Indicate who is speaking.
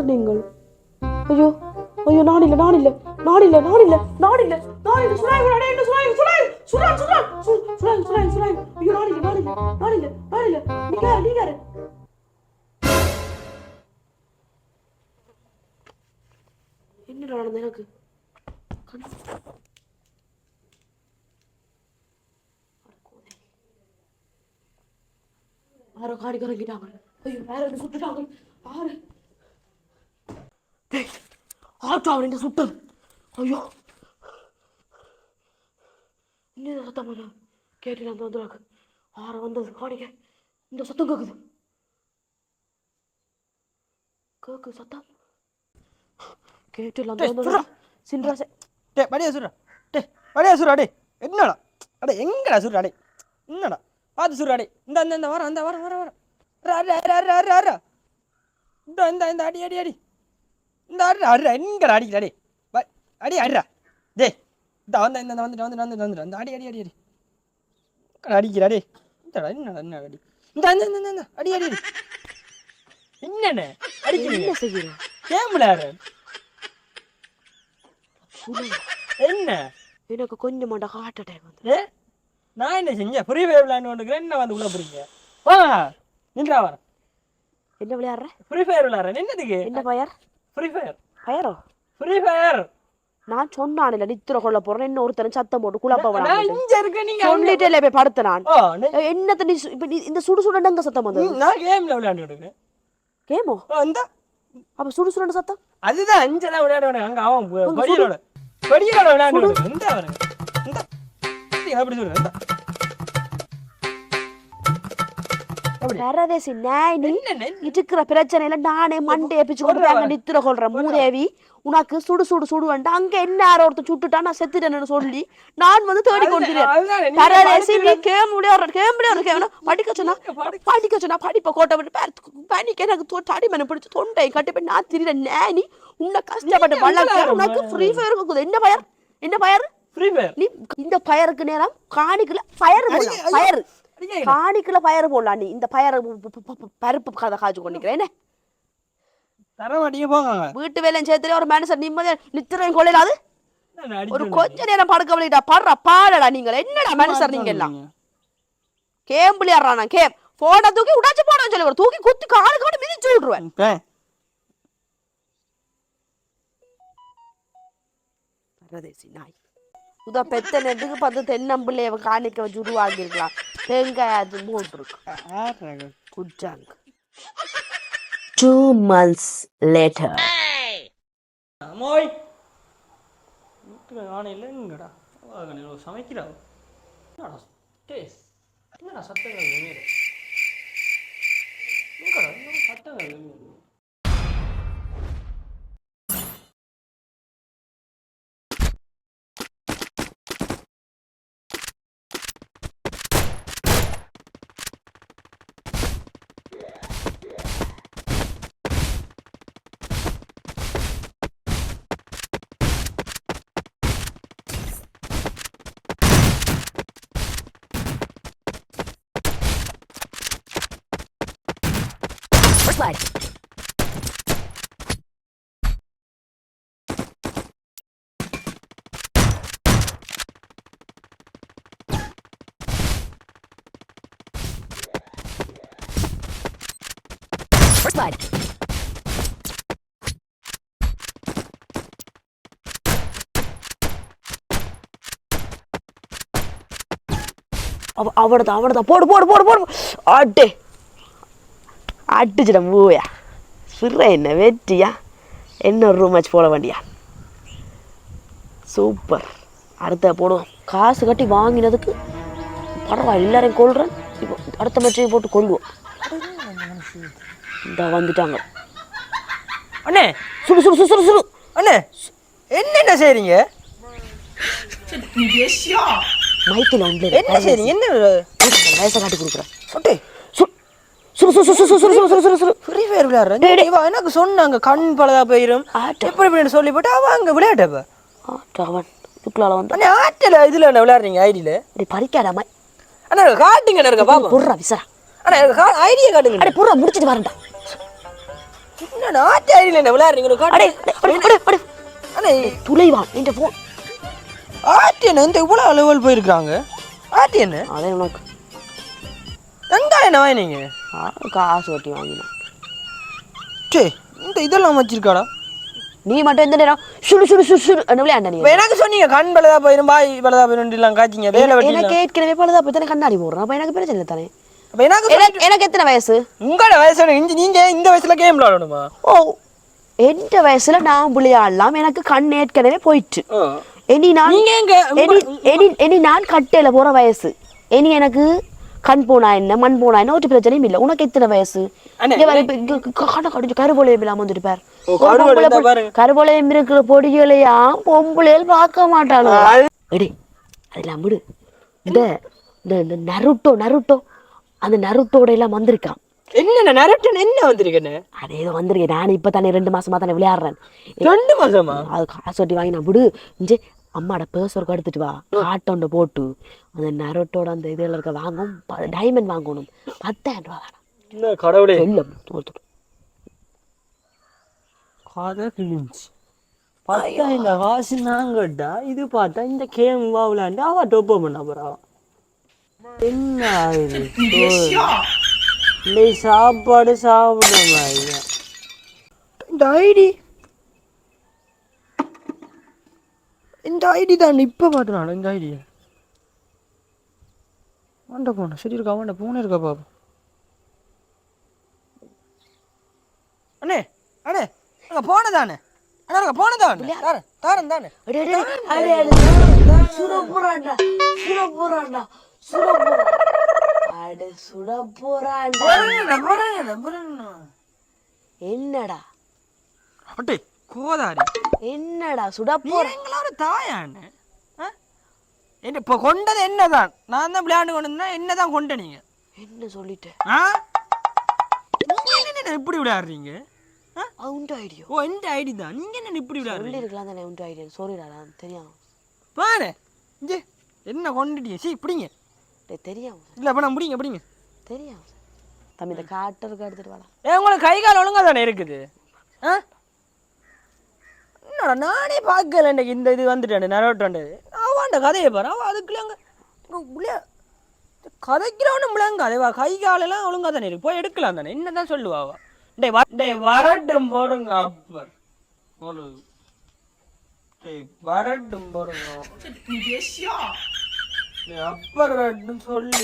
Speaker 1: யார் நீங்கள் ஐயோ ஐயோ நான் இல்லை நான் இல்லை நான் இல்லை நான் இல்லை நான் இல்லை நான் இல்லை சுனாய் விடாடே என்ன சுனாய் சுனாய் சுனாய் சுனாய் சுனாய் சுனாய் சுனாய். சுராய் ஐயோ நான் இல்லை நான் இல்லை நான் இல்லை நான் இல்லை. நீங்க யாரு நீங்க யாரு? என்ன நடந்தது எனக்கு? கண்ணு யாரோ காடி கறங்கிட்டாங்க ஐயோ வேற சுட்டுட்டாங்க. ஆறு ஆட்டோ அவன் என்ன சுட்டது. ஐயோ. என்ன சத்தம் பண்ண கேட்டு அந்த வந்துடாக்கு ஆற வந்தது. காணிக்க. இந்த சத்தம் கேக்குது. கேக்கு சத்தம். கேட்டு அந்த சின்ராசே.
Speaker 2: டே படியா சுரா டே படியா சுரா டே என்னடா? அடே எங்கடா சுரா டே என்னடா? பார்த்து சுரா டே இந்த இந்த இந்த வர அந்த வர வர வர இந்த இந்த இந்த அடி அடி அடி. இந்த அடி அடி எங்கடா அடிக்கடா டே ப- அடி அடிடா. டே இந்த வந்த இந்த இந்த வந்துட்டு வந்துட்டு வந்துட்டு வந்துட்டு இந்த அடி அடி அடி அடி. அடிக்கிறா டே என்னடா என்ன அடி? இந்த இந்த இந்த இந்த, இந்த அடி அடி அடி. என்னண்ணே? அடிக்கிறீங்க?
Speaker 1: என்ன செய்கிறேன்
Speaker 2: கேம் என்ன?
Speaker 1: எனக்கு கொஞ்சமாண்டா ஹார்ட் அட்டாக் வந்து.
Speaker 2: நான் என்ன செஞ்சேன்? ஃப்ரீ ஃபயர் விளையாண்டு என்ன வந்து உள்ள போறீங்க? வாங்க நின்றா வர
Speaker 1: என்ன விளையாடுற?
Speaker 2: ஃப்ரீ ஃபயர் விளையாடுறேன் என்னதுக்கு
Speaker 1: என்ன பயர்
Speaker 2: ஃப்ரீ ஃபயர்
Speaker 1: ஃபயரோ
Speaker 2: ஃப்ரீ ஃபயர்
Speaker 1: நான் சொன்னான் இல்ல நித்திர கொள்ள போறேன் இன்னும் ஒருத்தன் சத்தம் போட்டு குழப்ப வர
Speaker 2: இங்க இருக்க நீங்க
Speaker 1: சொல்லிட்டே இல்ல போய் படுத்த நான். என்னத்த நீ இப்ப இந்த சுடு சுடண்டங்க சத்தம் வந்தது?
Speaker 2: நான் கேம்ல விளையாண்டுட்டு
Speaker 1: கேமோ
Speaker 2: அந்த
Speaker 1: அப்ப சுடு சுடண்ட சத்தம்?
Speaker 2: அதுதான் அஞ்சல விளையாடுவானே. அங்க அவன் படியோட படியோட விளையாடுவானே இந்த வரேன் இந்த அப்படி சொல்றேன்
Speaker 1: பரதேசி நாய் நீ
Speaker 2: என்ன
Speaker 1: இருக்கிற பிரச்சனையில நானே மண்டையை பிச்சு கொண்டு அங்க நித்திர கொள்றேன். மூதேவி உனக்கு சுடு சுடு சுடு வேண்டாம். அங்க என்ன யாரோ ஒருத்தன் சுட்டுட்டா நான் செத்துட்டேன்னு சொல்லி நான் வந்து தேடி
Speaker 2: நீங்க
Speaker 1: பரதேசி நீ கேம் விளையாடுற கேம் விளையாடுற படிக்க சொன்னா படிக்க சொன்னா படிப்ப கோட்டை விட்டு பனிக்கு எனக்கு தொ- தடிமனை பிடிச்சு தொண்டை கட்டி போய் நான் திரியிற நானி உன்னை கஷ்டப்பட்டு வளர்க்க உனக்கு ஃப்ரீ ஃபயர் இருக்குது. என்ன பயர் என்ன பயர்
Speaker 2: ஃபயர்
Speaker 1: நீ இந்த பயருக்கு நேரம் காணிக்குள்ள பயர் போடலாம்
Speaker 2: ஐயோ,
Speaker 1: பயர்
Speaker 2: அடிக்க
Speaker 1: காணிக்குள்ள பயர் போடலாம் நீ. இந்த பயர் பருப்பு கதை காய்ச்சி கொண்டிருக்கிறேன் என்ன?
Speaker 2: போங்க.
Speaker 1: வீட்டு வேலையும் சேர்த்துல ஒரு மனுஷன் நிம்மதியா நித்திரையும் கொள்ளையிலாது ஒரு கொஞ்ச நேரம் படுக்க விளையாட்டா படுற பாடடா நீங்க என்னடா மனுஷர் நீங்க எல்லாம் கேம் விளையாடுறானா கேம். போன தூக்கி உடாச்சு போனோம் சொல்லி ஒரு தூக்கி குத்தி காலுக்கு மட்டும் மிதிச்சு
Speaker 2: இப்போ
Speaker 1: பரதேசி நாய். உதா பெத்த நெட்டுக்கு பார்த்து தென்னம்பிள்ளைய காணிக்க வச்சு உருவாக்கியிருக்கலாம். தேங்காய் அது போட்டிருக்கு குடிச்சாங்க டூ மந்த்ஸ் லேட்டர்
Speaker 2: மோய் ஆணை இல்லை இங்கடா சமைக்கிறா டேஸ்ட் என்னடா சத்தங்கள் சத்தங்கள் fled. First blood.
Speaker 1: அவ அவடதா அவடதா போடு போடு போடு போடு ஆட்டே அடிச்சிட மூயா சிற என்ன வெட்டியா? என்ன ஒரு ரூம் மேட்ச் போட வேண்டியா? சூப்பர் அடுத்த போடுவோம். காசு கட்டி வாங்கினதுக்கு பரவாயில்ல எல்லாரையும் கொள்றேன் இப்போ அடுத்த மேட்சையும் போட்டு கொள்ளுவோம் இந்த வந்துட்டாங்க.
Speaker 2: அண்ணே!
Speaker 1: சுடு சுடு சுடு சுடு
Speaker 2: அண்ணே! என்னென்ன செய்றீங்க?
Speaker 1: மைக்கில் ஒன்று
Speaker 2: என்ன செய்றீங்க? என்ன?
Speaker 1: வயசை காட்டி கொடுக்குறேன்.
Speaker 2: சொட்டே.
Speaker 1: சுடு சுடு சுடு சுடு சுடு சுடு சுடு சுடு
Speaker 2: ஃப்ரீ ஃபயர் விளையாடுறேன் இவ எனக்கு சொன்னாங்க கண் பலதா போயிரும்.
Speaker 1: ஆட்டம்.
Speaker 2: எப்படி இப்படின்னு சொல்லி போட்டு அவ அங்க விளையாட்டப்ப
Speaker 1: அவன். இதுக்குள்ளால வந்து
Speaker 2: ஆட்டல இதுல என்ன விளையாடுறீங்க ஐடியில
Speaker 1: அப்படி பறிக்காடாம
Speaker 2: அண்ணா காட்டுங்க இருக்க பாப்பா
Speaker 1: பொர்றா விசரா.
Speaker 2: அண்ணா ஐடியா காட்டுங்க.
Speaker 1: அடே பொர்றா முடிச்சிட்டு வரேன்டா.
Speaker 2: என்னடா ஆச்சாரியில் என்ன விளையாடுறீங்க
Speaker 1: அடே
Speaker 2: அண்ணே
Speaker 1: துளைவான் இந்த ஃபோன்
Speaker 2: ஆட்டி என்ன இந்த இவ்வளோ லெவல் போயிருக்காங்க ஆட்டி என்ன?
Speaker 1: அதே உனக்கு.
Speaker 2: வெங்காயம் என்ன வாங்கினீங்க?
Speaker 1: காசு வட்டி வாங்கினான்
Speaker 2: சே இந்த இதெல்லாம் வச்சிருக்காடா.
Speaker 1: நீ மட்டும் எந்த நேரம் சுடு சுடு சுடு சுடு விளையாண்ட நீ?
Speaker 2: எனக்கு சொன்னீங்க கண் பலதா போயிரும் பாய் பலதா போயிரும் எல்லாம் காய்ச்சிங்க வேலை வெட்டி
Speaker 1: எனக்கு ஏற்கனவே பழுதா போய் தானே கண்ணாடி போடுறேன் அப்ப எனக்கு பிரச்சனை இல்லை தானே?
Speaker 2: எனக்கு
Speaker 1: எனக்கு எத்தனை வயசு?
Speaker 2: உங்களோட வயசு இஞ்சி நீங்க இந்த வயசுல கேம் விளையாடணுமா?
Speaker 1: ஓ எந்த வயசுல நான் விளையாடலாம்? எனக்கு கண் ஏற்கனவே போயிட்டு. இனி நான் இனி நான் கட்டையில போற வயசு. இனி எனக்கு கண் போனா என்ன மண் போனா என்ன ஒரு பிரச்சனையும் இல்லை. உனக்கு எத்தனை வயசு? கடிச்சு கருபோலையம் இல்லாம வந்துட்டு பாரு. இருக்கிற பொடிகளையாம் பொம்பளைகள் பார்க்க மாட்டாளு எடி அதெல்லாம் விடு. இந்த நருட்டோ நருட்டோ அந்த நருட்டோட எல்லாம் வந்திருக்கான்.
Speaker 2: என்ன நரட்டன் என்ன வந்திருக்கேன்னு
Speaker 1: அது ஏதோ வந்திருக்கேன் நான் இப்போ தானே ரெண்டு மாசமா தானே விளையாடுறேன்.
Speaker 2: ரெண்டு மாசமா?
Speaker 1: அது காசு வாங்கி நான் விடு. இஞ்சே அம்மாட பேர்ஸ் ஒர்க் எடுத்துட்டு வா. காட்டோண்ட போட்டு. அந்த நரோட்டோட அந்த இதில் இருக்க வாங்கும் டைமண்ட் வாங்கணும். பத்தாயிரம் ரூபா வேணும்.
Speaker 2: என்ன கடவுளே.
Speaker 1: இல்லை ஒருத்தர்.
Speaker 2: கதை கிழிஞ்சு பார்த்தா இந்த காசு நாங்கட்டா இது பார்த்தா இந்த கேம் வா விளையாண்டு அவ டொப்ப பண்ண போறா. என்ன ஆகுது இல்லை சாப்பாடு சாப்பிடுமா இந்த ஐடி இந்த ஐடி தான் இப்போ பார்த்துனால இந்த ஐடி. வாண்ட போன சரி இருக்கா வாண்ட போன இருக்கா பாப்பா அண்ணே அண்ணே அங்க போனதானே அண்ணா அங்க போனதானே தாரன் தாரன் தானே?
Speaker 1: அட சுட போறாண்டா என்னடா?
Speaker 2: அட்டே கோதாரி.
Speaker 1: என்னடா சுட போற?
Speaker 2: எங்களோட தாயாண்ணே என்ன இப்போ கொண்டது என்னதான்? நான் தான் விளையாண்டு கொண்டு வந்தேன் என்னதான் கொண்ட நீங்க?
Speaker 1: என்ன சொல்லிட்டேன்
Speaker 2: ஆ? நீங்க என்ன இப்படி விளையாடுறீங்க?
Speaker 1: உண்டு ஐடியா.
Speaker 2: ஓ இந்த ஐடி தான். நீங்க என்ன இப்படி விளையாடுறீங்க?
Speaker 1: இருக்கலாம் தானே உண்டு ஐடியா. சாரிடா தெரியாம.
Speaker 2: பாரு. இங்கே. என்ன கொண்டுட்டீங்க சீ பிடிங்க.
Speaker 1: தெரியாம.
Speaker 2: இல்லை அப்போ நான் பிடிங்க பிடிங்க.
Speaker 1: தெரியாம. தம்பி இந்த காட்டருக்கு எடுத்துட்டு வாடா.
Speaker 2: ஏ உங்களுக்கு கை கால் ஒழுங்கா தானே இருக்குது? ஆ? என்னடா நானே பார்க்கல இன்னைக்கு இந்த இது வந்துட்டேன் நரோட்டாண்டு அவன்ட கதையை பாரு அவன் அதுக்குள்ள அங்கே உள்ளே கதைக்கிறவனும் விளங்க அதே கை காலெல்லாம் ஒழுங்கா தானே இருக்கு. போய் எடுக்கலாம் தானே. என்ன தான் சொல்லுவா அவ? டேய் வ- டேய் வரட்டும் போடுங்க அப்பர். வரட்டும் போடுங்க அப்பர். சொல்லி.